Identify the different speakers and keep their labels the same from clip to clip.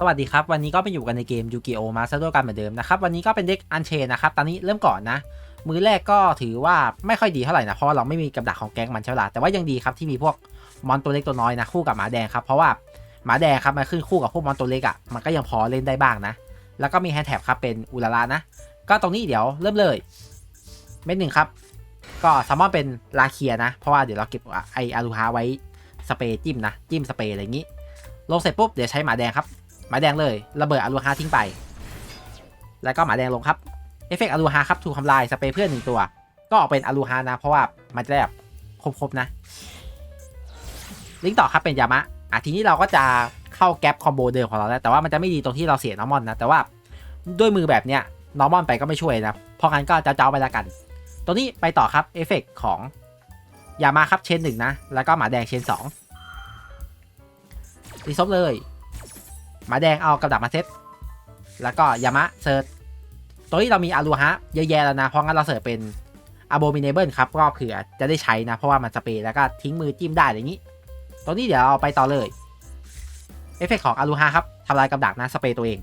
Speaker 1: สวัสดีครับ วันนี้ก็ไปอยู่กันในเกมยูกิโอมาซาโดกันเหมือนเดิมนะครับ วันนี้ก็เป็นเด็กอันเชนนะครับ ตอนนี้เริ่มก่อนนะ มือแรกก็ถือว่าไม่ค่อยดีเท่าไหร่นะ เพราะเราไม่มีกับดักของแก๊งมันใช่ไหมล่ะแต่ว่ายังดีครับที่มีพวกมอนตัวเล็กตัวน้อยนะคู่กับหมาแดงครับ เพราะว่าหมาแดงครับมันขึ้นคู่กับพวกมอนตัวเล็กอะ่ะ มันก็ยังพอเล่นได้บ้างนะ แล้วก็มีแฮนด์แท็บครับเป็นอุลาลานะ ก็ตรงนี้เดี๋ยวเริ่มเลย เม็ดหนึ่งครับ ก็ซัมมอนเป็นลาเคียนะ เพราะว่าเดี๋ยวเราเก็บไออารูฮาไว้สเปรย์จิ้มนะ จิ้มสเปรย์อะไรอย่างนี้ ลงเสร็จปุ๊บเดี๋ยวใช้หมาแดงครับ หมาแดงเลย ระเบิดอารูฮาทิ้งไป แล้วก็หมาแดงลงครับ เอฟเฟกต์อารูฮาครับถูกทำลายสเปรย์เพื่อนหนึ่งตัว ก็ออกเป็นอารูฮานะ เพราะว่ามันจะแบบครบๆนะ ลิงก์ต่อครับเป็นยามะอะทีนี้เราก็จะเข้าแก๊ปคอมโบเดิมของเราแล้ว แต่ว่ามันจะไม่ดีตรงที่เราเสียนอร์มอนนะ แต่ว่าด้วยมือแบบเนี้ยนอร์มอนไปก็ไม่ช่วยนะ เพราะงั้นก็จะเจ้าไปล้วกัน ตัวนี้ไปต่อครับเอฟเฟกต์ของยามาครับเชนหนึ่งนะ แล้วก็หมาแดงเชนสองรีซบเลย หมาแดงเอากระดาษมาเซตแล้วก็ยามะเซิร์ชตัวนี้เรามีอารูฮะเยอะแยะแล้วนะ เพราะงั้นเราเสิร์ชเป็น abominable ครับก็เผื่อจะได้ใช้นะ เพราะว่ามันสเปรย์แล้วก็ทิ้งมือจิ้มได้อย่างนี้ ตัวนี้เดี๋ยวเอาไปต่อเลยเอฟเฟกของอารูฮาครับทำลายกับดักนะสเปรย์ตัวเอง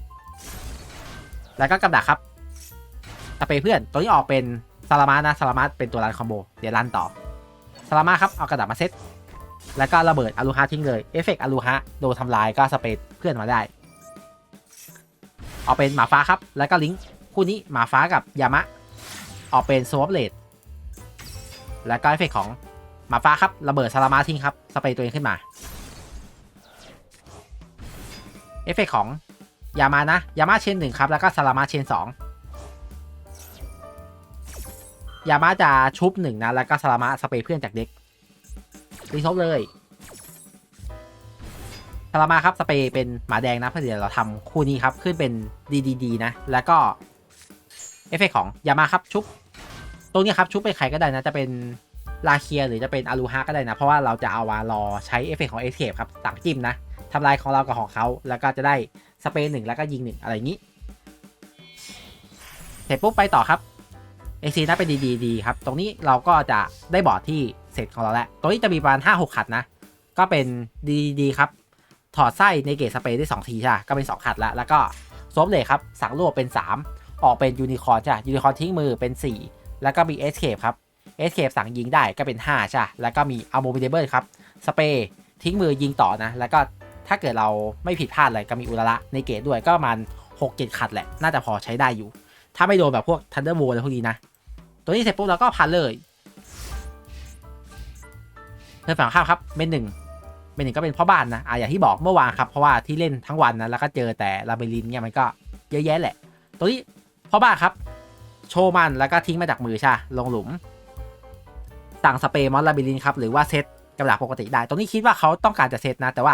Speaker 1: แล้วก็กับดักครับสเปรย์เพื่อนตัวนี้ออกเป็นซาลามานะซาลามาเป็นตัวรันคอมโบเดี๋ยวรันต่อซาลามาครับเอากระดาษมาเซต แล้วก็ระเบิดอารูฮาทิ้งเลยเอฟเฟกอารูฮาโดนทำลายก็สเปรย์เพื่อนมาได้ เอาเป็นหมาฟ้าครับ แล้วก็ลิงก์คู่นี้หมาฟ้ากับยามะออกเป็นสวอปเลดแล้วก็เอฟเฟกของหมาฟ้าครับระเบิดซาลามาทิ้งครับสเปรย์ตัวเองขึ้นมาเอฟเฟกของยามานะยามาเชนหนึ่งครับแล้วก็ซาลามาเชนสองยามาจะชุบหนึ่งนะแล้วก็ซาลามาสเปรย์เพื่อนจากเด็ก รีซบเลยซาลามาครับสเปรย์เป็นหมาแดงนะเพราะเดี๋ยวเราทำคู่นี้ครับ ขึ้นเป็น DDD นะ แล้วก็เอฟเฟกของยามาครับชุบตรงนี้ครับชุบเป็นใครก็ได้นะจะเป็นลาเคียหรือจะเป็นอารูฮาก็ได้นะ เพราะว่าเราจะเอาวารอใช้เอฟเฟกของเอสเคปครับสั่งจิ้มนะทำลายของเรากับของเขา แล้วก็จะได้สเปรย์หนึ่งแล้วก็ยิงหนึ่งอะไรอย่างนี้เสร็จปุ๊บไปต่อครับเอซีน่าเป็นดีดีดีครับ ตรงนี้เราก็จะได้บอร์ดที่ เสร็จของเราแล้วตรงนี้จะมีประมาณห้าหกขัดนะ ก็เป็นดีดีครับ ถอดไส้ในเกตสเปรย์ได้สองทีใช่ก็เป็นสองขัดแล้วแล้วก็ซบเลยครับสั่งรวบเป็นสามออกเป็นยูนิคอร์นใช่ยูนิคอร์นทิ้งมือเป็นสี่แล้วก็มีเอสเคปครับเอสเคปสั่งยิงได้ก็เป็นห้าใช่แล้วก็มีอัลโมบิเดเบิลครับสเปรย์ทิ้งมือยิงต่อนะ แล้วก็ถ้าเกิดเราไม่ผิดพลาดอะไรก็มีอุระละในเกตด้วยก็ประมาณหกเจ็ดขัดแหละน่าจะพอใช้ได้อยู่ ถ้าไม่โดนแบบพวกทันเดอร์โวอะไรพวกนี้นะ ตัวนี้เสร็จปุ๊บเราก็พันเลย เพื่อฝั่งข้ามครับเมนหนึ่งเมนหนึ่งก็เป็นพ่อบ้านนะอะอย่างที่บอกเมื่อวานครับเพราะว่าที่เล่นทั้งวันนะแล้วก็เจอแต่ลาเบลินเนี่ยมันก็เยอะแยะแหละ ตัวนี้พ่อบ้านครับ โชว์มันแล้วก็ทิ้งมาจากมือใช่ลงหลุม สั่งสเปรย์มอนลาเบลินครับหรือว่าเซตกับดักปกติได้ ตรงนี้คิดว่าเขาต้องการจะเซตนะ แต่ว่า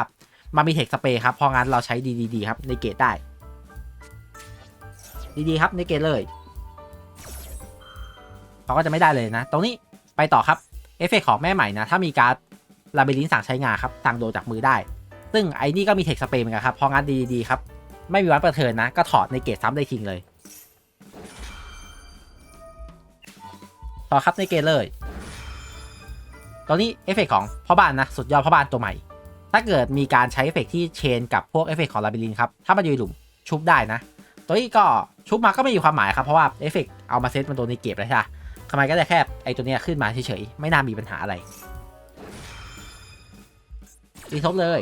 Speaker 1: มันมีเทคสเปรย์ครับพราะงั้นเราใช้ดีๆครับในเกตได้ ดีๆครับในเกตเลยเขาก็จะไม่ได้เลยนะ ตรงนี้ไปต่อครับ เอฟเฟกของแม่ใหม่นะ ถ้ามีการ์ดลาเบลินสั่งใช้งานครับสั่งโดจากมือได้ ซึ่งไอ้นี่ก็มีเทคสเปรย์เหมือนกันครับพราะงั้นดีๆครับ ไม่มีวันปิดเทินนะ ก็ถอดในเกตซ้ำได้ทิ้งเลย ต่อครับในเกตเลย ตอนนี้เอฟเฟกของพ่อบ้านนะ สุดยอดพ่อบ้านตัวใหม่ ถ้าเกิดมีการใช้เอฟเฟกที่เชนกับพวกเอฟเฟกของลาบิลินครับ ถ้ามันอยู่หลุมชุบได้นะ ตัวนี้ก็ชุบมาก็ไม่มีความหมายครับ เพราะว่าเอฟเฟกเอามาเซตมันตัวในเก็บแล้วใช่ไหม ทำไมก็ได้แค่ไอตัวเนี้ยขึ้นมาเฉยๆ ไม่น่ามีปัญหาอะไรรีทบเลย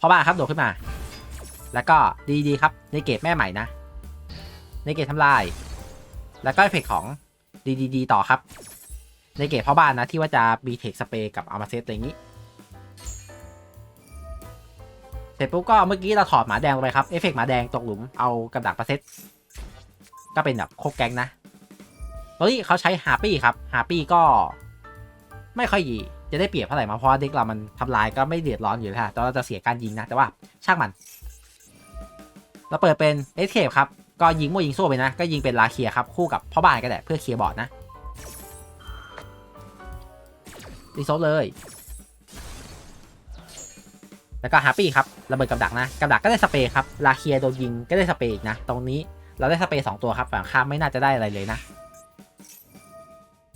Speaker 1: พอบ้าครับโดดขึ้นมา แล้วก็ดีๆครับในเก็บแม่ใหม่นะ ในเก็บทำลาย แล้วก็เอฟเฟกของดีๆต่อครับ ในเกตพ่อบ้านนะที่ว่าจะมีเทคสเปรย์กับอามาเซตอะไรอย่างนี้เสร็จปุ๊บก็เมื่อกี้เราถอดหมาแดงไปครับ เอฟเฟกหมาแดงตกหลุมเอากระดักประเซตก็เป็นแบบโคกแกงนะ ตอนนี้เขาใช้ฮาปี้ครับฮาปี้ก็ไม่ค่อยดีจะได้เปรียบเท่าไหร่มาเพราะว่าเด็กเรามันทำลายก็ไม่เดือดร้อนอยู่แล้วแต่เราจะเสียการยิงนะ แต่ว่าช่างมัน เราเปิดเป็นเอสเคปครับ ก็ยิงมั่วยิงโซ่ไปนะ ก็ยิงเป็นลาเคียครับ คู่กับพ่อบ้านก็ได้เพื่อเคลียร์บอร์ดนะรีโซลเลย แล้วก็ฮาปี้ครับระเบิดกับดักนะกับดักก็ได้สเปรย์ครับลาเคียโดนยิงก็ได้สเปรย์อีกนะ ตรงนี้เราได้สเปรย์สองตัวครับฝั่งข้ามไม่น่าจะได้อะไรเลยนะ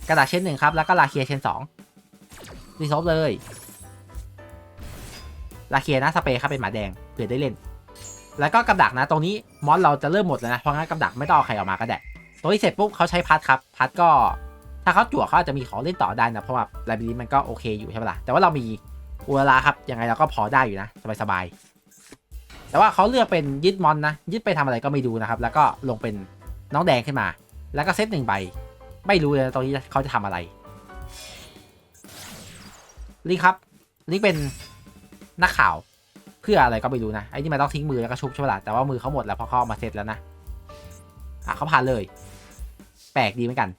Speaker 1: กระดาษเชนหนึ่งครับ แล้วก็ลาเคียเชนสองรีโซลเลยลาเคียนะสเปรย์ครับเป็นหมาแดงเผื่อได้เล่น แล้วก็กับดักนะ ตรงนี้มอนเราจะเริ่มหมดแล้วนะ เพราะงั้นกับดักไม่ต้องเอาใครออกมาก็ได้ตรงนี้เสร็จปุ๊บเขาใช้พัดครับพัดก็ ถ้าเขาจั่วเขาอาจจะมีของเล่นต่อได้นะ เพราะว่าไลบรารีมันก็โอเคอยู่ใช่ปะล่ะ แต่ว่าเรามีอุลาครับ ยังไงเราก็พอได้อยู่นะสบายๆ แต่ว่าเขาเลือกเป็นยึดมอนนะ ยึดไปทำอะไรก็ไม่ดูนะครับ แล้วก็ลงเป็นน้องแดงขึ้นมา แล้วก็เซตหนึ่งใบ ไม่รู้เลยตรงนี้เขาจะทำอะไรลิงครับลิงเป็นนักข่าวเพื่ออะไรก็ไม่รู้นะไอ้นี่มันต้องทิ้งมือแล้วก็ชุบใช่ไหมล่ะแต่ว่ามือเขาหมดแล้วเพราะเขาเอามาเซตแล้วนะอะเขาผ่านเลย แปลกดีเหมือนกัน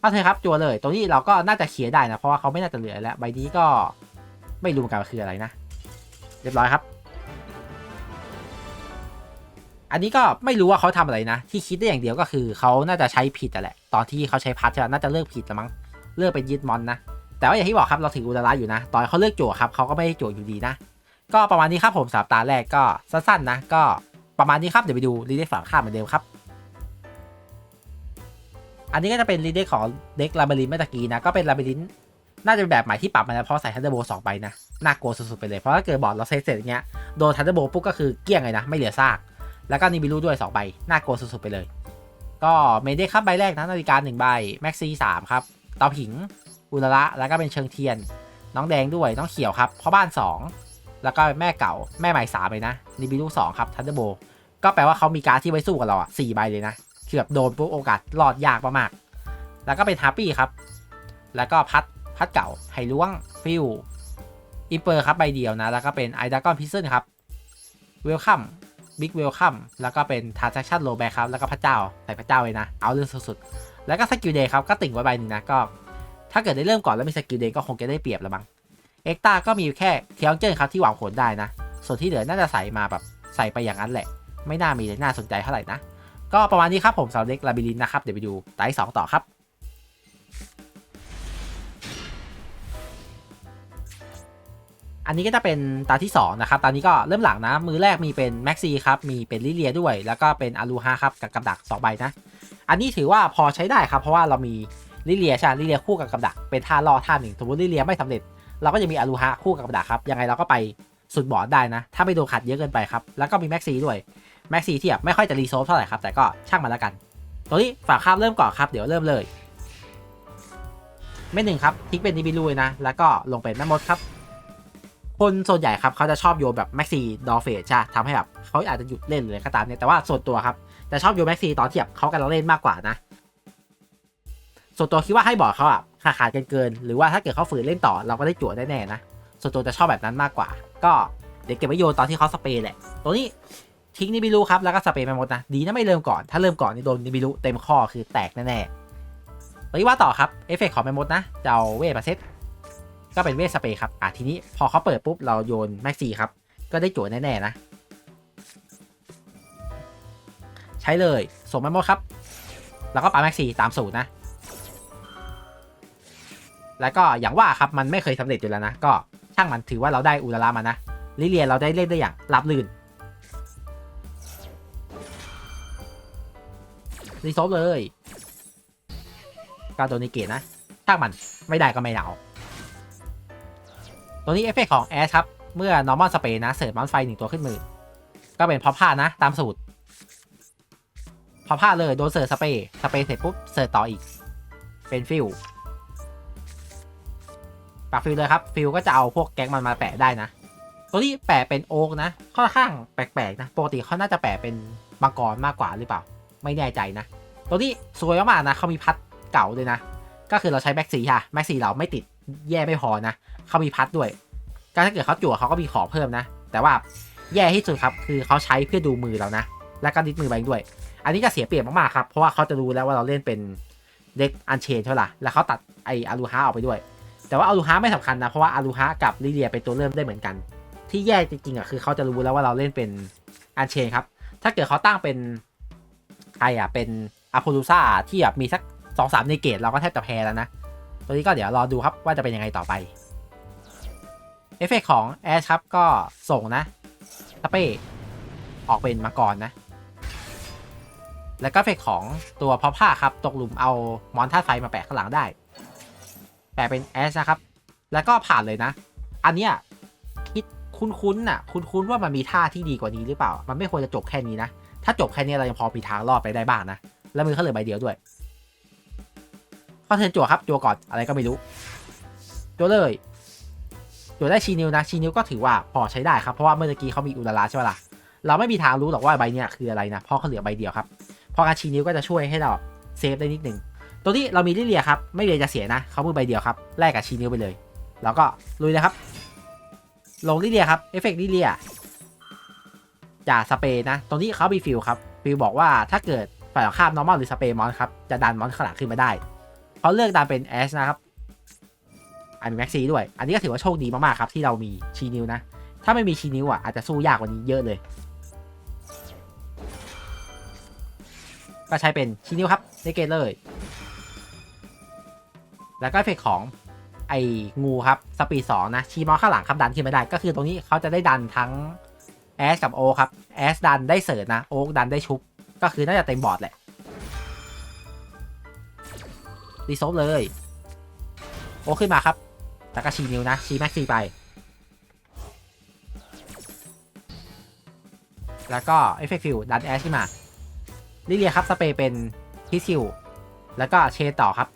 Speaker 1: เอาเถอะครับจัวเลย ตรงนี้เราก็น่าจะเคลียร์ได้นะเพราะว่าเขาไม่น่าจะเหลือแล้วใบนี้ก็ไม่รู้เหมือนกันคืออะไรนะ เรียบร้อยครับ อันนี้ก็ไม่รู้ว่าเขาทำอะไรนะ ที่คิดได้อย่างเดียวก็คือเขาน่าจะใช้ผิดแต่แหละ ตอนที่เขาใช้พัดใช่ไหมน่าจะเลิกผิดล้วมั้งเลิกเป็นยึดมอนนะ แต่ว่าอย่างที่บอกครับเราถืออุลาระอยู่นะ ตอนเขาเลิกจั่วครับเขาก็ไม่ได้จั่วอยู่ดีนะ ก็ประมาณนี้ครับผมสามตาแรกก็สั้นๆนะ ก็ประมาณนี้ครับเดี๋ยวไปดูรีเดคฝั่งข้ามเหมือนเดิมครับ อันนี้ก็จะเป็นรีเดคของเด็กลาเบรินเมื่อตะกี้นะ ก็เป็นลาเบรินน่าจะเป็นแบบใหม่ที่ปรับมาแล้วเพราะใส่ทันเดอร์โบสองใบนะน่ากลัวสุดๆไปเลยเพราะถ้าเกิดบอร์ดเราเซตเสร็จอย่างเงี้ยโดนทันเดอร์โบปุ๊บก็คือเกี้ยงเลยนะไม่เหลือซาก แล้วก็นิบิลูด้วย 2 ใบ น่ากลัวสุดๆ ไปเลย ก็เมเดคครับใบแรกนะนาฬิกา1ใบแม็กซี่3ครับเตาผิง อุลระแล้วก็เป็นเชิงเทียน น้องแดงด้วยน้องเขียวครับพ่อบ้าน 2 แล้วก็แม่เก่าแม่ใหม่สามเลยนะนิบิลูสองครับทันเดอร์โบก็แปลว่าเขามีการดที่ไว้สู้กับเราอะสี่ใบเลยนะคือบโดนปุ๊บโอกาสรอดยากมากๆแล้วก็เป็นฮาร์ปี้ครับแล้วก็พัดพัดเก่าไฮล้วงฟิวอิเปอร์ครับใบเดียวนะ แล้วก็เป็นไอดากอนพิซเซนครับเวลคัม บิ๊กเวลคัมแล้วก็เป็นทาร์ซัคชั่นโลแบครับแล้วก็พระเจ้าใส่พระเจ้าเลยนะ เอาเรื่องสุดๆ แล้วก็สกิลเดย์ครับก็ติ่งไว้ใบหนึ่งนะก็ ถ้าเกิดได้เริ่มก่อนแล้วมีสกิลเดย์ก็คงจะได้เปรียบล้วมั้งเอ็กตาก็มีแค่เทียงเจิ้นครับที่หวังผลได้นะ ส่วนที่เหลือน่าจะใส่มาแบบใส่ไปอย่างนั้นแหละ ไม่น่ามีเลยน่าสนใจเท่าไหร่นะก็ประมาณนี้ครับผมสาวเล็กลาบิลินนะครับเดี๋ยวไปดูไตสองต่อครับ อันนี้ก็จะเป็นตาที่2นะครับ ตอนนี้ก็เริ่มหลังนะ มือแรกมีเป็นแม็กซีครับ มีเป็นลิเลียด้วย แล้วก็เป็นอารูฮาครับกับกับดัก2ใบนะ อันนี้ถือว่าพอใช้ได้ครับ เพราะว่าเรามีลิเลียใช่ลิเลียคู่กับกับดัก เป็นท่าล่อท่าหนึ่งสมมติลิเลียไม่สำเร็จ เราก็จะมีอารูฮาคู่กับกับดักครับ ยังไงเราก็ไปสุดบอดได้นะ ถ้าไม่โดนขัดเยอะเกินไปครับ แล้วก็มีแม็กซีด้วย แม็กซีที่แบบไม่ค่อยจะรีโซฟเท่าไหร่ครับ แต่ก็ช่างมันแล้วกัน ตัวนี้ฝากข้ามเริ่มก่อนครับ เดี๋ยวเริ่มเลย ไม่หนึ่งครับทิ้งเป็นนิบิลูเลยนะ แล้วก็ลงเป็นแม่มดครับ คนส่วนใหญ่ครับเขาจะชอบโยแบบแม็กซี่ดอเฟสใช่ทำให้แบบเขาอาจจะหยุดเล่นเลยก็ตามเนี่ยแต่ว่าส่วนตัวครับแต่ชอบโยแม็กซี่ตอนที่แบบเขากำลังเล่นมากกว่านะ ส่วนตัวคิดว่าให้บอกเขาอะขาดขาดกันเกิน หรือว่าถ้าเกิดเขาฝืนเล่นต่อเราก็ได้จั่วได้แน่นะส่วนตัวจะชอบแบบนั้นมากกว่า ก็เดี๋ยวเก็บไว้โยตอนที่เขาสเปรย์แหละ ตัวนี้ทิ้งนิบิลูครับแล้วก็สเปรย์ไปหมดนะดีนะไม่เริ่มก่อนถ้าเริ่มก่อนนี่โดนนิบิลูเต็มข้อคือแตกแน่ๆตัวนี้ว่าต่อครับเอฟเฟกต์ของแมมมดนะจะเอาเวทมาเซต ก็เป็นเวทสเปรย์ครับ อะทีนี้พอเขาเปิดปุ๊บเราโยนแม็กซี่ครับ ก็ได้จั่วแน่ๆนะ ใช้เลยส่งแมมโมดครับ แล้วก็ปาแม็กซี่ตามสูตรนะ แล้วก็อย่างว่าครับมันไม่เคยสำเร็จอยู่แล้วนะ ก็ช่างมันถือว่าเราได้อุลารามานะลิเลียเราได้เล่นได้อย่างรับลื่นรีโซฟเลยการโดนิเกตนะช่างมันไม่ได้ก็ไม่เอา ตัวนี้เอฟเฟกของแอชครับ เมื่อ normal spray นะเสิร์ฟมอนไฟหนึ่งตัวขึ้นมือ ก็เป็นพอผ้านะ ตามสูตร พอผ้าเลยโดนเสิร์ฟสเปรย์สเปรย์เสร็จปุ๊บเสิร์ฟต่ออีก เป็นฟิลปากฟิลเลยครับ ฟิลก็จะเอาพวกแก๊งมันมาแปะได้นะ ตัวนี้แปะเป็นโอ๊กนะ ค่อนข้างแปลกๆนะ ปกติเขาน่าจะแปะเป็นมังกรมากกว่าหรือเปล่า ไม่แน่ใจนะ ตัวนี้สวยมากๆนะเขามีพัดเก่าเลยนะ ก็คือเราใช้แม็กซี่ค่ะ แม็กซี่เราไม่ติดแย่ไม่พอนะ เขามีพัดด้วยก็ถ้าเกิดเขาจั่วเขาก็มีขอเพิ่มนะ แต่ว่าแย่ที่สุดครับ คือเขาใช้เพื่อดูมือเรานะ แล้วก็ดิสมือไปด้วย อันนี้จะเสียเปรียบมากๆครับ เพราะว่าเขาจะรู้แล้วว่าเราเล่นเป็นเด็กอันเชนเท่าไหร่แล้วเขาตัดไออารูฮาออกไปด้วย แต่ว่าอารูฮาไม่สำคัญนะ เพราะว่าอารูฮากับลิเลียเป็นตัวเริ่มได้เหมือนกัน ที่แย่จริงๆอะคือเขาจะรู้แล้วว่าเราเล่นเป็นอันเชนครับ ถ้าเกิดเขาตั้งเป็นใครอะเป็นอโ l ลูซาที่แบบมีสักสองสามในเกตเราก็แทบจะแพ้แล้วนะ ตัวนี้ก็เดี๋ยวรอดูครับว่าจะเป็นยังไงต่อไป เอฟเฟกของแอชครับก็ส่งนะสเป้ออกเป็นมังกรนะ แล้วก็เอฟเฟกของตัวพอผ้าครับ ตกหลุมเอามอนธาตุไฟมาแปะข้างหลังได้ แปะเป็นแอชนะครับ แล้วก็ผ่านเลยนะ อันเนี้ยคิดคุ้นๆน่ะ คุ้นๆว่ามันมีท่าที่ดีกว่านี้หรือเปล่า มันไม่ควรจะจบแค่นี้นะ ถ้าจบแค่นี้เรายังพอมีทางรอดไปได้บ้างนะ แล้วมือเขาเหลือใบเดียวด้วยข้อเทินจั่วครับจั่วก่อนอะไรก็ไม่รู้จั่วเลย จั่ได้ชีนิวนะชีนิวก็ถือว่าพอใช้ได้ครับเพราะว่าเมื่อกี้เขามีอุลาราใช่ไหมล่ะเราไม่มีทางรู้หรอกว่าใบเนี้ยคืออะไรนะเพราะเขาเหลือใบเดียวครับพราะการชีนิวก็จะช่วยให้เราเซฟได้นิดนึงตัวที่เรามีลิเลียครับไม่เลยจะเสียนะเขามือใบเดียวครับแลกกับชีนิวไปเลยแล้วก็ลุยเลยครับ ลงลิเลียครับเอฟเฟกต์ลิเลียจากสเปย์นะตรงนี้เขามีฟิลครับฟิลบอกว่าถ้าเกิดฝ่ายตรงข้าม normal หรือสเปย์มอนครับจะดันมอนขาหลังขึ้นมาได้เขาเลือกดันเป็นแอชนะครับ อันมีแม็กซีด้วย อันนี้ก็ถือว่าโชคดีมากๆครับที่เรามีชีนิวนะ ถ้าไม่มีชีนิวอะอาจจะสู้ยากกว่านี้เยอะเลย ก็ใช้เป็นชีนิวครับในเกตเลย แล้วก็เฟกของไอ้งูครับสปีดสองนะชีมอข้างหลังครับดันขึ้นไม่ได้ ก็คือตรงนี้เขาจะได้ดันทั้งแอสกับโอครับแอสดันได้เสิร์ชนะโอ๊กดันได้ชุบ ก็คือน่าจะเต็มบอร์ดแหละรีโซฟเลย โอขึ้นมาครับ แล้วก็ชีนิวนะ ชีแม็กซีไป แล้วก็เอฟเฟกต์ฟิลดันแอชขึ้นมาลิเลียครับ สเปรย์เป็นฮิซิลแล้วก็เชนต่อครับ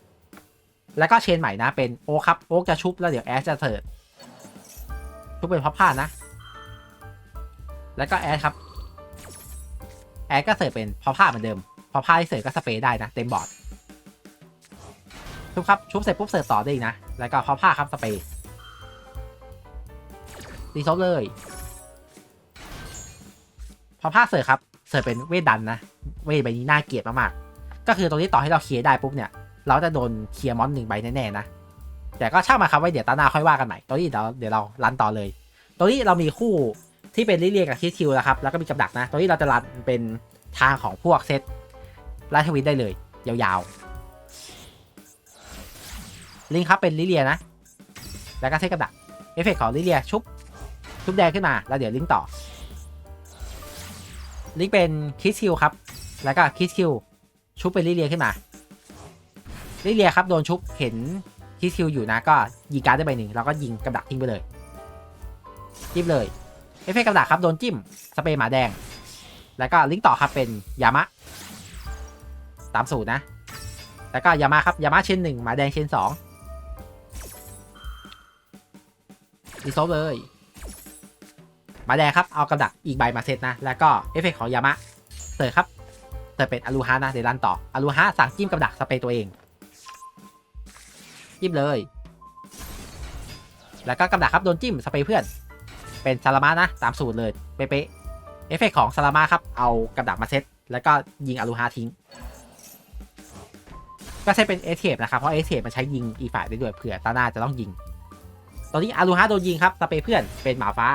Speaker 1: แล้วก็เชนใหม่นะเป็นโอคครับ โอ๊กจะชุบแล้วเดี๋ยวแอชจะเถิดชุบเป็นพับผ้านะ แล้วก็แอชครับ แอชก็เสิร์ฟเป็นพับผ้าเหมือนเดิมพับผ้าที่เสิร์ฟก็สเปรย์ได้นะ เต็มบอร์ด ชุบครับชุบเสร็จปุ๊บเสิร์ฟต่อได้อีกนะ แล้วก็พับผ้าครับสเปรย์รีซอฟเลยพับผ้าเสิร์ฟครับ เสิร์ฟเป็นเวทดันนะ เวทใบนี้น่าเกลียดมากๆ ก็คือตรงนี้ต่อให้เราเคลียร์ได้ปุ๊บเนี่ย เราจะโดนเคลียร์มอนหนึ่งใบแน่ๆนะ แต่ก็ช่างมาครับไว้เดี๋ยวตาหน้าค่อยว่ากันใหม่ตรงนี้เดี๋ยวเดี๋ยวเรารันต่อเลย ตรงนี้เรามีคู่ที่เป็นลิเลียกับคิสคิวแล้วครับ แล้วก็มีกับดักนะ ตรงนี้เราจะรันเป็นทางของพวกเซตไลท์ทวินได้เลย ยาวๆ ลิงครับเป็นลิเลียนะ แล้วก็เซตกับดัก เอฟเฟกต์ของลิเลียชุบ ชุบแดงขึ้นมา แล้วเดี๋ยวลิงต่อ ลิงเป็นคิสคิวครับ แล้วก็คิสคิวชุบเป็นลิเลียขึ้นมา ลิเลียครับโดนชุบเห็นคิสคิวอยู่นะก็ยิงการ์ดได้ใบหนึ่งแล้วก็ยิงกับดักทิ้งไปเลย จิ้มเลย เอฟเฟกต์กับดักครับโดนจิ้ม สเปรย์หมาแดง แล้วก็ลิงต่อครับเป็นยามะ ตามสูตรนะแล้วก็ยามะครับยามะเชนหนึ่งหมาแดงเชนสอง รีโซฟเลย มาแดงครับ เอากับดักอีกใบมาเซตนะ แล้วก็เอฟเฟกต์ของยามะเสิร์ครับเสิร์เป็นอลูฮานะเดี๋ยวรันต่ออลูฮาสั่งจิ้มกับดักสเปรย์ตัวเอง จิ้มเลย แล้วก็กับดักครับโดนจิ้มสเปรย์เพื่อน เป็นซาลามานะตามสูตรเลยเป๊ะเอฟเฟกของซาลามาครับ เอากับดักมาเซตแล้วก็ยิงอลูฮาทิ้งก็ใช้เป็นเอเทปนะครับ เพราะเอเทปมันใช้ยิงอีฝ่ายได้ด้วยเผื่อตาหน้าจะต้องยิง ตอนนี้อารูฮาโดนยิงครับสเปเพื่อนเป็นหมาฟ้า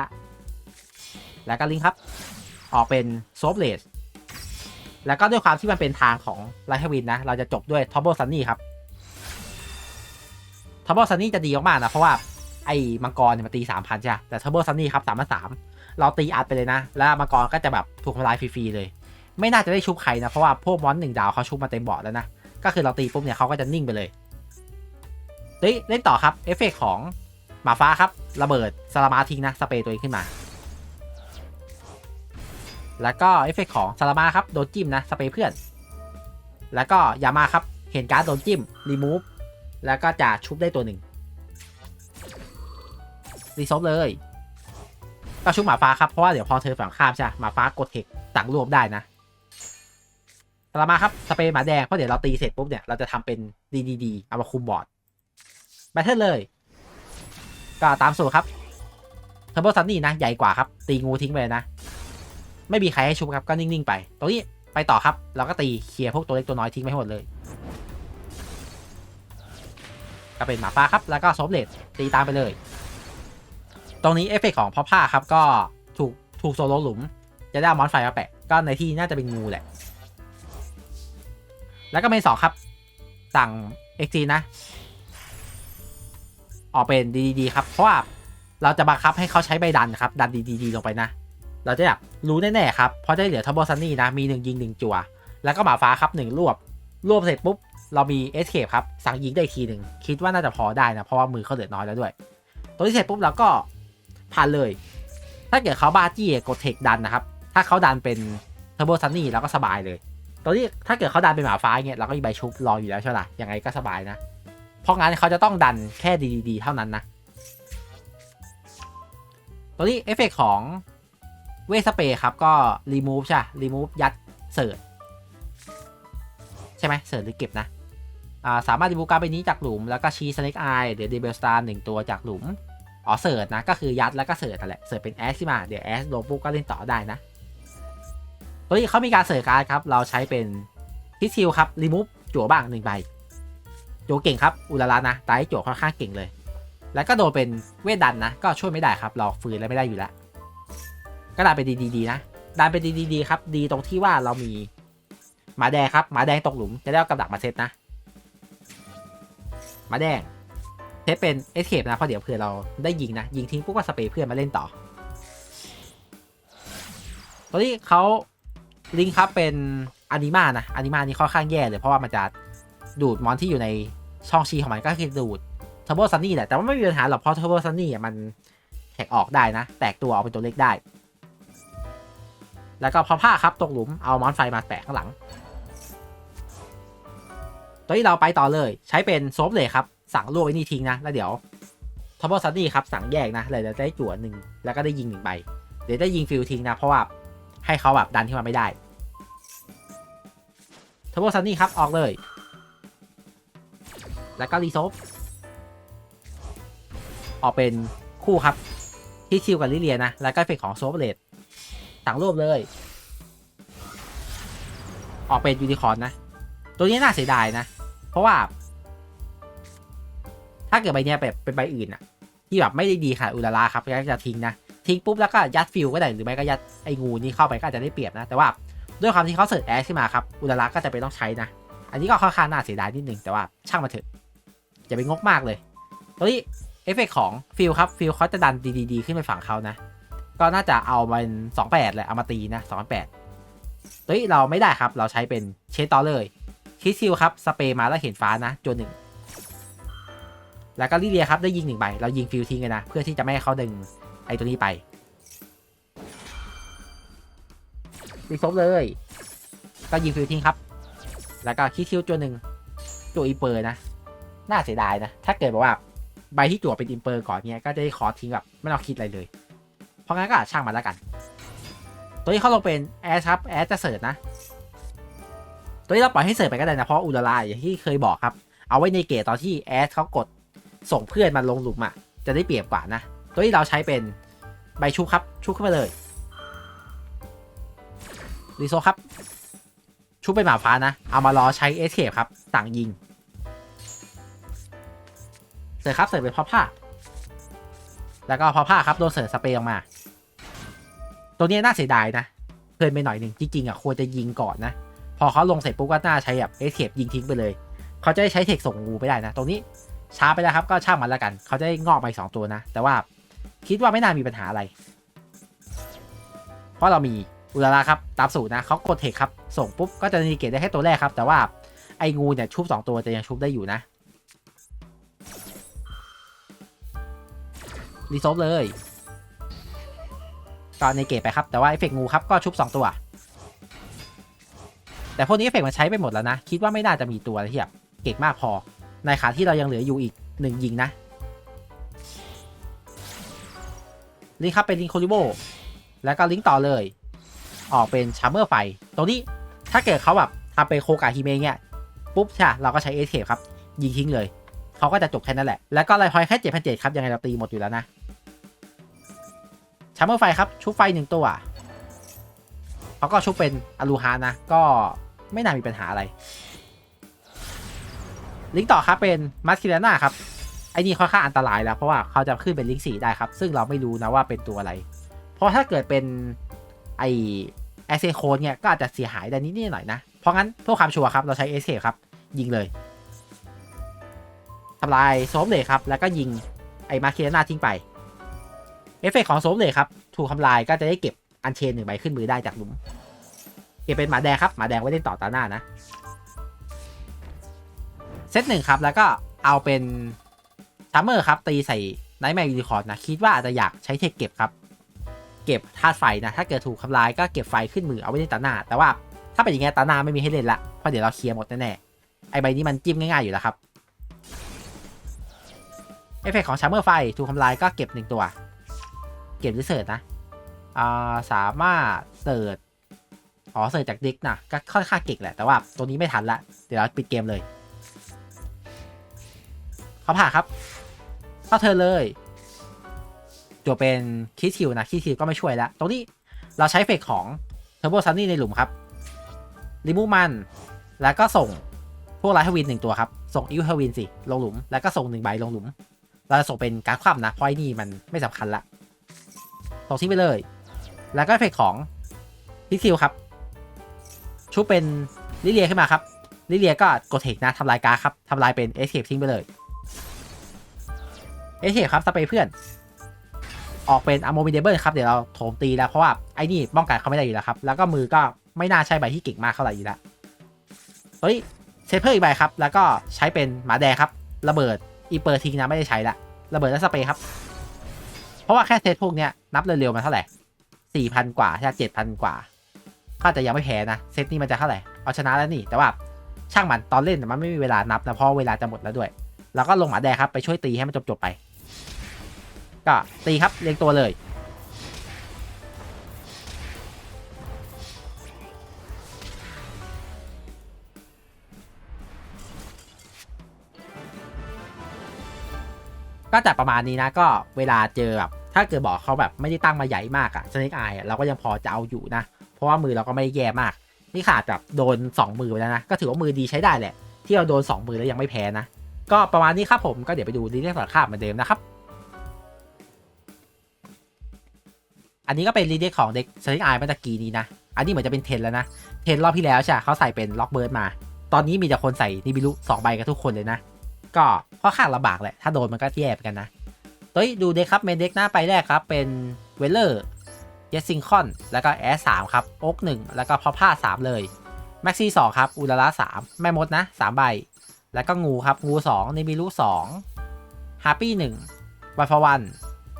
Speaker 1: แล้วก็ลิงครับ ออกเป็นโซฟเลสแล้วก็ด้วยความที่มันเป็นทางของไลท์วินนะ เราจะจบด้วยทอมโบซันนี่ครับทอมโบซันนี่จะดีมากๆนะ เพราะว่าไอ้มังกรเนี่ยมันตีสามพันใช่ไหมแต่ทอมโบซันนี่ครับสามพันสามเราตีอัดไปเลยนะ แล้วมังกรก็จะแบบถูกทำลายฟรีๆเลย ไม่น่าจะได้ชุบใครนะ เพราะว่าพวกมอนหนึ่งดาวเขาชุบมาเต็มบอร์ดแล้วนะ ก็คือเราตีปุ๊บเนี่ยเขาก็จะนิ่งไปเลยเฮ้ยเล่นต่อครับเอฟเฟกของ มาฟ้าครับ ระเบิดสลามาทิ้งนะ สเปรย์ตัวเองขึ้นมา แล้วก็เอฟเฟกของสลามาครับ โดนจิ้มนะ สเปรย์เพื่อน แล้วก็ยามาครับ เห็นการโดนจิ้ม รีมูฟ แล้วก็จะชุบได้ตัวหนึ่ง รีซอฟเลยก็ชุบหมาฟ้าครับ เพราะว่าเดี๋ยวพอเธอฝั่งข้ามใช่หมาฟ้ากดเทคสั่งรวมได้นะสลามาครับ สเปรย์หมาแดง เพราะเดี๋ยวเราตีเสร็จปุ๊บเนี่ย เราจะทำเป็น DDD เอามาคุมบอร์ดแบทเทิลเลย ก็ตามสูตรครับเทอร์โบซันนี่นะ ใหญ่กว่าครับ ตีงูทิ้งไปเลยนะ ไม่มีใครให้ชุบครับ ก็นิ่ง ๆ ไป ตรงนี้ไปต่อครับ เราก็ตีเคลียร์พวกตัวเล็กตัวน้อยทิ้งไปหมดเลย ก็เป็นหมาฟ้าครับ แล้วก็ซอฟเลตตีตามไปเลย ตรงนี้เอฟเฟกของพ่อผ้าครับ ก็ถูกถูกโซโลหลุม จะได้อมอนไฟมาแปะ ก็ในที่น่าจะเป็นงูแหละ แล้วก็เมนสองครับ สั่งเอ็กซีนะ ออกเป็นดีๆครับ เพราะว่าเราจะบังคับให้เขาใช้ใบดันครับ ดันดีๆลงไปนะ เราจะอยากรู้แน่ๆครับ เพราะจะเหลือทับเบิลซันนี่นะ มีหนึ่งยิงหนึ่งจัวแล้วก็หมาฟ้าครับหนึ่งรวบ รวบเสร็จปุ๊บ เรามีเอสเคปครับ สั่งยิงได้ทีหนึ่ง คิดว่าน่าจะพอได้นะ เพราะว่ามือเขาเหลือน้อยแล้วด้วย ตัวที่เสร็จปุ๊บเราก็ผ่านเลย ถ้าเกิดเขาบ้าจี้กดเทคดันนะครับ ถ้าเขาดันเป็นเทอร์โบซันนี่เราก็สบายเลยตอนนี้ถ้าเกิดเขาดันเป็นหมาฟ้าเงี้ยเราก็มีใบชุบรออยู่แล้วใช่ไหมยังไงก็สบายนะ เพราะงั้นเขาจะต้องดันแค่ดีๆเท่านั้นนะ ตัวนี้เอฟเฟกของเวสเปรย์ครับ ก็รีมูฟใช่รีมูฟยัดเสิร์ชใช่ไหมเสิร์ชหรือเก็บนะาสามารถรีมูฟการ์ดใบนี้จากหลุม แล้วก็ชี้สเน็กไอเดี๋ยวเดเบลสตาร์หนึ่งตัวจากหลุมอ๋อเสิร์ชนะก็คือยัดแล้วก็เสิร์ชนั่นแหละเสิร์ชเป็นแอสขึ้นมาเดี๋ยวแอสลงปุ๊บก็เล่นต่อได้นะตัวนี้เขามีการเสิร์ชการ์ดครับ เราใช้เป็นทิซิลครับรีมูฟจั่วบ้างหนึ่งใบ จเก่งครับ อุลาลานะ ตายโจค่อนข้างเก่งเลย แล้วก็โดนเป็นเวทดันนะ ก็ช่วยไม่ได้ครับ เราฟื้นแล้วไม่ได้อยู่แล้ว ก็ดันไปดีๆนะ ดันไปดีๆครับ ดีตรงที่ว่าเรามีหมาแดงครับ หมาแดงตกหลุม จะได้เอากับดักมาเซตนะ หมาแดงเซตเป็นเอสเคปนะ เพราะเดี๋ยวเผื่อเราได้ยิงนะ ยิงทิ้งปุ๊บก็สเปรย์เพื่อนมาเล่นต่อ ตอนนี้เขาลิงครับเป็นอนิมานะอนิมานี่ค่อนข้างแย่เลยเพราะว่ามันจะดูดมอนที่อยู่ใน ช่องชีของมันก็คือดูดเทอร์โบซันนี่แหละแต่ว่าไม่มีปัญหาหรอกเพราะเทอร์โบซันนี่มันแท็กออกได้นะ แตกตัวออกเป็นตัวเล็กได้ แล้วก็พอผ้าครับตกหลุมเอามอนไฟมาแปะข้างหลัง ตัวนี้เราไปต่อเลยใช้เป็นโซฟเลยครับ สั่งลวกไอ้นี่ทิ้งนะ แล้วเดี๋ยวทอมบอซันนี่ครับสั่งแยกนะเลยจะได้จั่วหนึ่งแล้วก็ได้ยิงหนึ่งใบเดี๋ยวได้ยิงฟิลทิ้งนะ เพราะว่าให้เขาแบบดันที่มาไม่ได้ทอมบอซันนี่ครับออกเลย แล้วก็รีโซฟออกเป็นคู่ครับ ที่ชิวกับลิเลียนะ แล้วก็เฟกของโซฟเลดสั่งรวบเลย ออกเป็นยูนิคอร์นนะ ตัวนี้น่าเสียดายนะ เพราะว่า ถ้าเกิดใบเนี้ยแบบเป็นใบอื่นอะที่แบบไม่ได้ดีค่ะอุลาลาครับก็จะทิ้งนะ ทิ้งปุ๊บแล้วก็ยัดฟิลก็ได้หรือไม่ก็ยัดไอ้งูนี้เข้าไปก็อาจจะได้เปรียบนะ แต่ว่าด้วยความที่เขาเสิร์ชแอชขึ้นมาครับอุลาลาก็จะเป็นต้องใช้นะ อันนี้ก็ค่อนข้างน่าเสียดายนิดนึงแต่ว่าช่างมาเถอะ อย่าไปงกมากเลยตัวนี้เอฟเฟกของฟิลครับฟิลเขาจะดันดีๆขึ้นไปฝั่งเขานะ ก็น่าจะเอาเป็นสองแปดแหละเอามาตีนะสองแปดตัวนี้เราไม่ได้ครับ เราใช้เป็นเชสตอเลยคิซิลครับสเปรย์มาแล้วเห็นฟ้านะจนหนึ่งแล้วก็ลิเลียครับได้ยิงหนึ่งใบเรายิงฟิลทิ้งเลยนะ เพื่อที่จะไม่ให้เขาดึงไอ้ตัวนี้ไปรีซบเลย ก็ยิงฟิลทิ้งครับ แล้วก็คิซิลจนหนึ่งตัวอีเปอร์นะ น่าเสียดายนะ ถ้าเกิดบอกว่าใบที่จั่วเป็นอินเปอร์ก่อนเนี้ยก็จะได้คอทิ้งแบบไม่ต้องคิดอะไรเลย เพราะงั้นก็ช่างมันแล้วกัน ตัวนี้เขาลงเป็นแอสครับแอสจะเสิร์ชนะ ตัวนี้เราปล่อยให้เสิร์ฟไปก็ได้นะ เพราะอุลลาอย่างที่เคยบอกครับ เอาไว้ในเกตตอนที่แอสเขากดส่งเพื่อนมาลงหลุมอะจะได้เปรียบกว่านะ ตัวนี้เราใช้เป็นใบชุบครับ ชุบขึ้นมาเลยรีโซครับ ชุบเป็นหมาฟ้านะ เอามารอใช้เอสเคปครับ สั่งยิง เสิร์ฟครับเสิร์ฟเป็นพอผ้า แล้วก็พอผ้าครับโดนเสิร์ฟสเปรย์ออกมา ตัวนี้น่าเสียดายนะเพลินไปหน่อยหนึ่งจริงๆอะควรจะยิงก่อนนะ พอเขาลงเสร็จปุ๊บก็น่าใช้แบบเอสเคปยิงทิ้งไปเลย เขาจะได้ใช้เทคส่งงูไปได้นะ ตรงนี้ช้าไปแล้วครับก็ช่างมันแล้วกัน เขาจะได้งอกไปสองตัวนะ แต่ว่าคิดว่าไม่น่ามีปัญหาอะไร เพราะเรามีอุลาราครับตามสูตรนะเขากดเทคครับส่งปุ๊บก็จะนีเกตได้แค่ตัวแรกครับ แต่ว่าไอ้งูเนี่ยชุบสองตัวจะยังชุบได้อยู่นะ รีโซฟเลยก็ในเกตไปครับ แต่ว่าเอฟเฟกงูครับก็ชุบสองตัว แต่พวกนี้เอฟเฟกมันใช้ไปหมดแล้วนะ คิดว่าไม่น่าจะมีตัวอะไรที่แบบเก่งมากพอ ในขาที่เรายังเหลืออยู่อีกหนึ่งยิงนะลิงก์ครับเป็นลิงโคลิโบแล้วก็ลิงก์ต่อเลย ออกเป็นชาร์เมอร์ไฟตรงนี้ถ้าเกิดเขาแบบทำเป็นโคกาฮิเมะเนี่ยปุ๊บใช่เราก็ใช้เอเทครับ ยิงทิ้งเลยเขาก็จะจบแค่นั้นแหละ แล้วก็ไลพอยแค่เจ็ดพันเจ็ดครับ ยังไงเราตีหมดอยู่แล้วนะ ชาร์เมอร์ไฟครับชุบไฟหนึ่งตัวเขาก็ชุบเป็นอลูฮานะ ก็ไม่น่ามีปัญหาอะไร ลิงต่อครับเป็นมัสคิเลนาครับไอ้นี่ค่อนข้างอันตรายแล้ว เพราะว่าเขาจะขึ้นเป็นลิงสีได้ครับ ซึ่งเราไม่รู้นะว่าเป็นตัวอะไร เพราะถ้าเกิดเป็นไอแอสเซโคนเนี่ยก็อาจจะเสียหายได้นิดหน่อยนะ เพราะงั้นเพื่อความชัวร์ครับเราใช้เอสเคครับ ยิงเลยทำลายโซมเลยครับ แล้วก็ยิงไอมาคิเลนาทิ้งไป เอฟเฟกของโซมเลยครับ ถูกทำลายก็จะได้เก็บอันเชนหนึ่งใบขึ้นมือได้จากหลุม เก็บเป็นหมาแดงครับ หมาแดงไว้เล่นต่อตาหน้านะ เซตหนึ่งครับ แล้วก็เอาเป็นซัมเมอร์ครับ ตีใส่ไนท์แมร์ยูนิคอร์นะคิดว่าอาจจะอยากใช้เทคเก็บครับ เก็บธาตุไฟนะ ถ้าเกิดถูกทำลายก็เก็บไฟขึ้นมือเอาไว้ในตาหน้า แต่ว่าถ้าเป็นอย่างเงี้ยตาหน้าไม่มีให้เล่นละ เพราะเดี๋ยวเราเคลียร์หมดแน่ๆ ไอใบนี้มันจิ้มง่ายๆอยู่แล้วครับ เอฟเฟกต์ของชาร์เมอร์ไฟถูกทำลายก็เก็บหนึ่งตัว เก็บหรือเสิร์ชนะอ่าสามารถเสิร์ชอ๋อเสิร์ชจากดิกนะก็ค่อนข้างเก่งแหละแต่ว่าตัวนี้ไม่ทันละเดี๋ยวเราปิดเกมเลยเขาผ่าครับเข้าเธอเลยจบเป็นคิดคิวนะคิดคิวก็ไม่ช่วยแล้วตรงนี้เราใช้เฟกของเทอร์โบซันนี่ในหลุมครับรีมูมัน แล้วก็ส่งพวกไลท์ทวินหนึ่งตัวครับ ส่งอิวทวินสิ ลงหลุม แล้วก็ส่งหนึ่งใบลงหลุม เราจะส่งเป็นการคว่ำนะเพราะไอ้นี่มันไม่สำคัญละ ส่งทิ้งไปเลย แล้วก็เฟกของพิกซิลครับ ชุบเป็นลิเลียขึ้นมาครับ ลิเลียก็กดเทคนะทำลายการครับทำลายเป็นเอสเคปทิ้งไปเลยเอสเคปครับสเปรย์เพื่อน ออกเป็นอะโมบิเดเบิลครับ เดี๋ยวเราโถมตีแล้วเพราะว่าไอ้นี่ป้องกันเขาไม่ได้อยู่แล้วครับ แล้วก็มือก็ไม่น่าใช่ใบที่เก่งมากเท่าไหร่อยู่แล้วเฮ้ยเซฟเพิ่มอีกใบครับ แล้วก็ใช้เป็นหมาแดงครับ ระเบิดอีเปอร์ทิ้งนะไม่ได้ใช้ละระเบิดและสเปรย์ครับ เพราะว่าแค่เซตพวกเนี้ยนับเร็วๆมาเท่าไหร่สี่พันกว่าใช่เจ็ดพันกว่าก็อาจจะยังไม่แพ้นะเซตนี้มันจะเท่าไหร่เอาชนะแล้วนี่แต่ว่าช่างมันตอนเล่นมันไม่มีเวลานับนะเพราะเวลาจะหมดแล้วด้วยแล้วก็ลงหมาแดงครับไปช่วยตีให้มันจบๆไป ก็ตีครับเรียงตัวเลยก็จะประมาณนี้นะก็เวลาเจอแบบ ถ้าเกิดบอกเขาแบบไม่ได้ตั้งมาใหญ่มากอะสเนกไอเราก็ยังพอจะเอาอยู่นะ เพราะว่ามือเราก็ไม่ได้แย่มาก นี่ขาดแบบโดน 2 มือไปแล้วนะ ก็ถือว่ามือดีใช้ได้แหละ ที่เราโดน 2 มือแล้วยังไม่แพ้นะ ก็ประมาณนี้ครับผม ก็เดี๋ยวไปดูดีเรียกสารคาบเหมือนเดิมนะครับ อันนี้ก็เป็นรีเด็กของเด็กสเนกไอเมื่อตะกี้นี้นะ อันนี้เหมือนจะเป็นเทนแล้วนะ เทนรอบที่แล้วใช่เขาใส่เป็นล็อกเบิร์ดมา ตอนนี้มีแต่คนใส่นิบิลุสองใบกันทุกคนเลยนะ ก็ค่อนข้างลำบากแหละ ถ้าโดนมันก็แย่เหมือนกันนะ ฮ้ย ดูเด็กครับเมนเด็กหน้าไปแรกครับ เป็นเวลเลอร์เยสซิงคอน แล้วก็แอสสามครับ โอ๊กหนึ่งแล้วก็พอผ้าสามเลยแม็กซี่สองครับอุลาระสามแม่มดนะสามใบ แล้วก็งูครับ งูสองนิมิรุสองฮาร์ปี้หนึ่งวันฟอวัน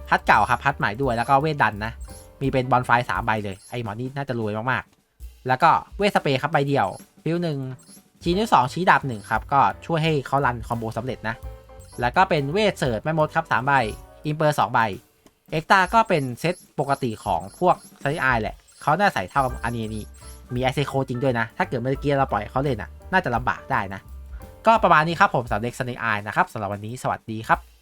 Speaker 1: พัดเก่าครับพัดใหม่ด้วยแล้วก็เวทดันนะ มีเป็นบอลไฟสามใบเลย ไอหมอนี่น่าจะรวยมากๆ แล้วก็เวทสเปรย์ครับใบเดียวฟิวหนึ่งชี้นิ้วสองชี้ดาบหนึ่งครับ ก็ช่วยให้เขารันคอมโบสำเร็จนะ แล้วก็เป็นเวทเสิร์ตแม่มดครับสามใบ อิมเปอร์สองใบ เอ็กตาก็เป็นเซตปกติของพวกซันนี่ไอแหละ เขาน่าใส่เท่ากับอันนี้นี่ มีไอเซโคจริงด้วยนะ ถ้าเกิดเมื่อกี้เราปล่อยเขาเล่นอะน่าจะลำบากได้นะ ก็ประมาณนี้ครับผมสำหรับเด็กซันนี่ไอนะครับสำหรับวันนี้สวัสดีครับ